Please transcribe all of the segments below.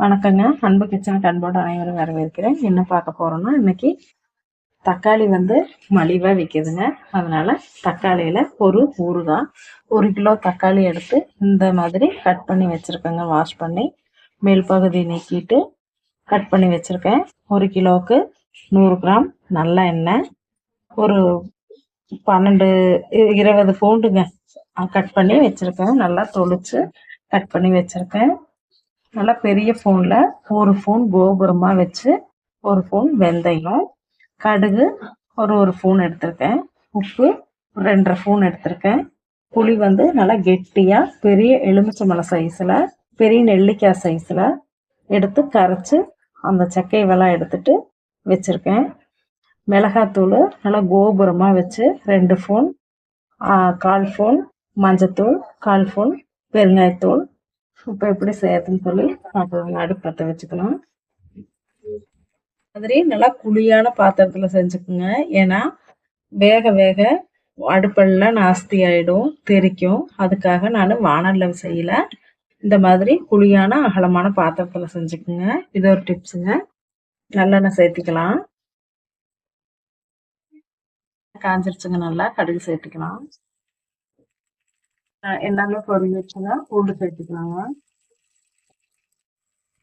வணக்கங்க. அன்பு கிச்சனுக்கு அன்போடு அனைவரும் வரவேற்கிறேன். என்ன பார்க்க போகிறோன்னா இன்னைக்கு தக்காளி வந்து மலிவாக விற்கிதுங்க அதனால் தக்காளியில் ஒரு ஊறுகாய் ஒரு கிலோ தக்காளி எடுத்து இந்த மாதிரி கட் பண்ணி வச்சுருக்கேங்க. வாஷ் பண்ணி மேல் பகுதி நீக்கிட்டு கட் பண்ணி வச்சுருக்கேன். ஒரு கிலோவுக்கு நூறு கிராம் நல்ல எண்ணெய் ஒரு பன்னெண்டு இருபது பூண்டுங்க. கட் பண்ணி வச்சுருக்கேன். நல்லா தொளிச்சு கட் பண்ணி வச்சுருக்கேன். நல்லா பெரிய ஃபோனில் ஒரு ஃபோன் கோபுரமாக வச்சு ஒரு ஃபோன் வெந்தயம் கடுகு ஒரு ஒரு ஃபோன் எடுத்திருக்கேன். உப்பு ரெண்டரை ஃபோன் எடுத்திருக்கேன். புளி வந்து நல்லா கெட்டியாக பெரிய எலுமிச்சம்பழம் சைஸில் பெரிய நெல்லிக்காய் சைஸில் எடுத்து கரைச்சி அந்த சக்கைவெல்லாம் எடுத்துட்டு வச்சுருக்கேன். மிளகாத்தூள் நல்லா கோபுரமாக வச்சு ரெண்டு ஃபோன் கால் ஃபோன் மஞ்சத்தூள் கால் ஃபோன் பெருங்காயத்தூள் இப்போ எப்படி செய்யறதுன்னு சொல்லி. பார்க்கலாம் அடுப்பு பற்ற வச்சுக்கலாம். மாதிரி நல்லா குழியான பாத்திரத்தில் செஞ்சுக்குங்க. ஏன்னா வேக வேக அடுப்பெல்லாம் நாஸ்தி ஆகிடும் தெரிக்கும். அதுக்காக நான் வானலில் செய்யலை. இந்த மாதிரி குழியான அகலமான பாத்திரத்தில் செஞ்சுக்குங்க. இது ஒரு டிப்ஸுங்க. நல்லெண்ணெய் சேர்த்திக்கலாம். காஞ்சிருச்சுங்க நல்லா கடுகு சேர்த்துக்கலாம். எல்லாமே பொருள் வச்சுங்க பூண்டு சேர்த்துக்கலாங்க.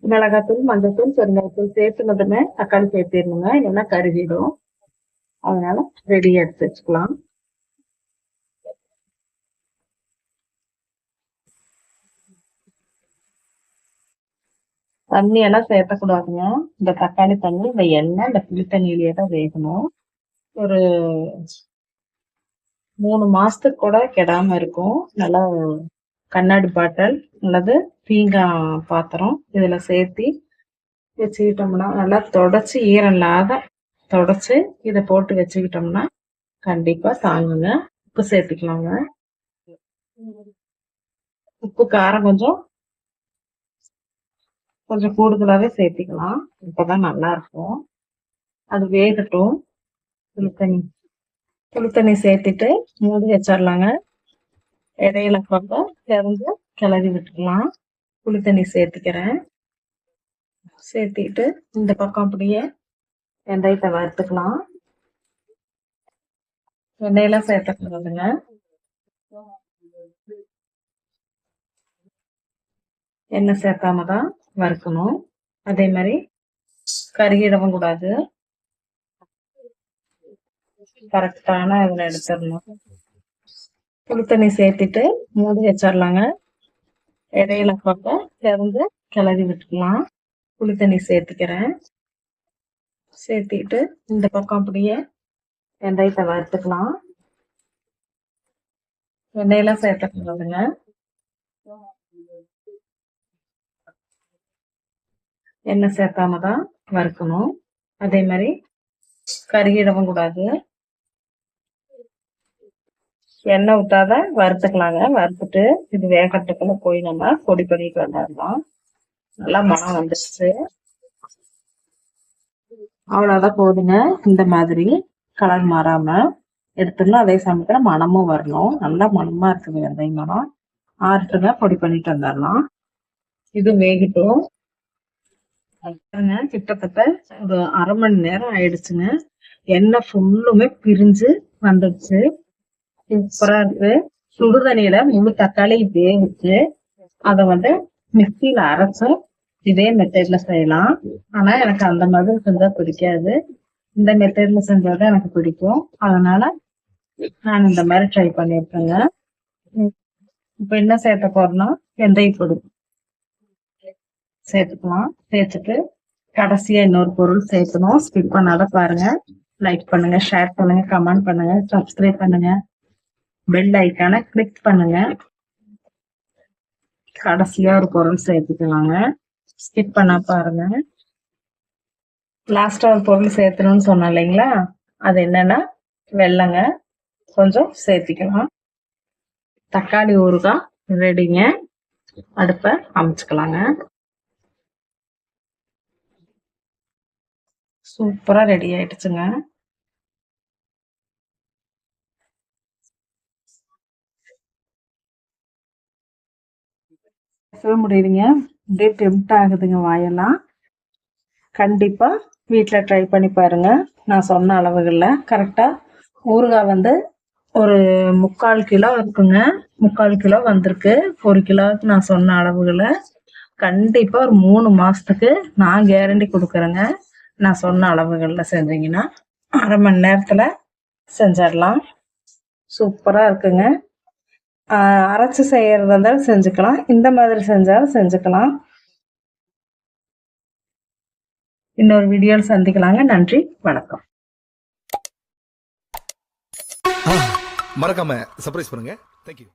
மிளகாத்தூள் மஞ்சத்தூள் பெருங்காயத்தூள் சேர்த்துனதுமே தக்காளி சேர்த்திடணுங்க. இல்லைன்னா கருகிடும். அதனால ரெடி எடுத்து வச்சுக்கலாம். தண்ணி எல்லாம் சேர்த்தக்கூடாதுங்க. இந்த தக்காளி தண்ணி இந்த எண்ணெய் இந்த புளி தண்ணியிலேயே தான் வேகணும். ஒரு மூணு மாசத்துக்கு கூட கெடாம இருக்கும். நல்லா கண்ணாடி பாட்டில் அல்லது பீங்காய் பாத்திரம் இதுல சேர்த்தி வச்சுக்கிட்டோம்னா நல்லா தொடச்சி ஈரம் இல்லாத தொடச்சி இதை போட்டு வச்சுக்கிட்டோம்னா கண்டிப்பா தாங்குங்க. உப்பு சேர்த்துக்கலாங்க. உப்பு காரம் கொஞ்சம் கொஞ்சம் கூடுதலாவே சேர்த்திக்கலாம். இப்பதான் நல்லா இருக்கும். அது வேகட்டும். தண்ணி புளித்தண்ணி சேர்த்துட்டு மூடி வச்சிடலாங்க. இடையில பக்கம் திறந்து கிளறி விட்டுக்கலாம் புளி தண்ணி சேர்த்துக்கிறேன். சேர்த்திட்டு இந்த பக்கம் அப்படியே வெந்தயத்தை வறுத்துக்கலாம். வெண்டையெல்லாம் சேர்த்துக்கிறதுங்க எண்ணெய் சேர்த்தாம தான் வறுக்கணும். அதே மாதிரி கருகிடவும் கூடாது. கரெக்டான இதில் எடுத்துடணும். புளி தண்ணி சேர்த்துட்டு மூடி வச்சிடலாங்க. இடையில பக்கம் திறந்து கிளறி விட்டுக்கலாம். புளி தண்ணி சேர்த்துக்கிறேன். சேர்த்திட்டு இந்த பக்கம் அப்படியே வெந்தயத்தை வறுத்துக்கலாம் வெண்டையெல்லாம் சேர்த்துக்கூடாதுங்க எண்ணெய் சேர்த்தாம தான் வறுக்கணும். அதே மாதிரி கருகிடவும் கூடாது. எண்ணெய் ஊத்தாத வறுத்துக்கலாங்க. வறுத்துட்டு இது வேகத்துக்குள்ள போய் நம்ம பொடி பண்ணிட்டு வந்துடலாம். நல்லா மனம் வந்துடுச்சு அவ்வளோதான் போதுங்க. இந்த மாதிரி கலர் மாறாம எடுத்துடணும் அதே சமயத்துல மனமும் வரணும். நல்லா மனமா இருக்குது வெந்தய மனம். ஆறுட்டுங்க பொடி பண்ணிட்டு வந்துடலாம். இது வேகட்டும். கிட்டத்தட்ட ஒரு அரை மணி நேரம் ஆயிடுச்சுங்க. எண்ணெய் ஃபுல்லுமே பிரிஞ்சு வந்துடுச்சு சூப்பரா இருக்கு. சுடுதண்ணியில முழு தக்காளி வேவிச்சு அதை வந்து மிக்சியில அரைச்சு இதே மெத்தட்ல செய்யலாம். ஆனா எனக்கு அந்த மாதிரி செஞ்சா பிடிக்காது. இந்த மெத்தட்ல செஞ்சாதான் எனக்கு பிடிக்கும். அதனால நான் இந்த மாதிரி ட்ரை பண்ணிருக்கேங்க இப்ப என்ன சேர்த்த போறோம்னா வெந்தய பொடி. சேர்த்துக்கலாம். சேர்த்துட்டு கடைசியா இன்னொரு பொருள் சேர்க்கணும். ஸ்கிப் பண்ணாத பாருங்க. லைக் பண்ணுங்க ஷேர் பண்ணுங்க கமெண்ட் பண்ணுங்க சப்ஸ்கிரைப் பண்ணுங்க. பெல் ஐக்கான கிளிக் பண்ணுங்க. கடைசியா ஒரு பொருள் சேர்த்துக்கலாங்க. ஸ்கிப் பண்ண பாருங்க. லாஸ்டா ஒரு பொருள் சேர்த்தணும்னு சொன்னேன் இல்லைங்களா? அது என்னன்னா வெள்ளங்க. கொஞ்சம் சேர்த்திக்கலாம். தக்காளி ஊறுகாய் ரெடிங்க அடுப்பை அமைச்சுக்கலாங்க. சூப்பரா ரெடி ஆயிடுச்சுங்க. பேசவே முடியுதுங்க. அப்படியே டெம்ட் ஆகுதுங்க வாயெல்லாம். கண்டிப்பாக வீட்டில் ட்ரை பண்ணி பாருங்க. நான் சொன்ன அளவுகளில் கரெக்டாக ஊறுகாய் வந்து ஒரு முக்கால் கிலோ இருக்குங்க. முக்கால் கிலோ வந்திருக்கு. ஒரு கிலோவுக்கு நான் சொன்ன அளவுகளை கண்டிப்பாக ஒரு மூணு மாதத்துக்கு நான் கேரண்டி கொடுக்குறேங்க. நான் சொன்ன அளவுகளில் செஞ்சீங்கன்னா அரை மணி நேரத்தில் செஞ்சிடலாம். சூப்பராக இருக்குங்க. அரைச்சி செய்யறதா இருந்தாலும் செஞ்சுக்கலாம். இந்த மாதிரி செஞ்சாலும் செஞ்சுக்கலாம். இன்னொரு வீடியோவில் சந்திக்கலாங்க. நன்றி. வணக்கம். மறக்காம சர்ப்ரைஸ் பண்ணுங்க. தேங்க்யூ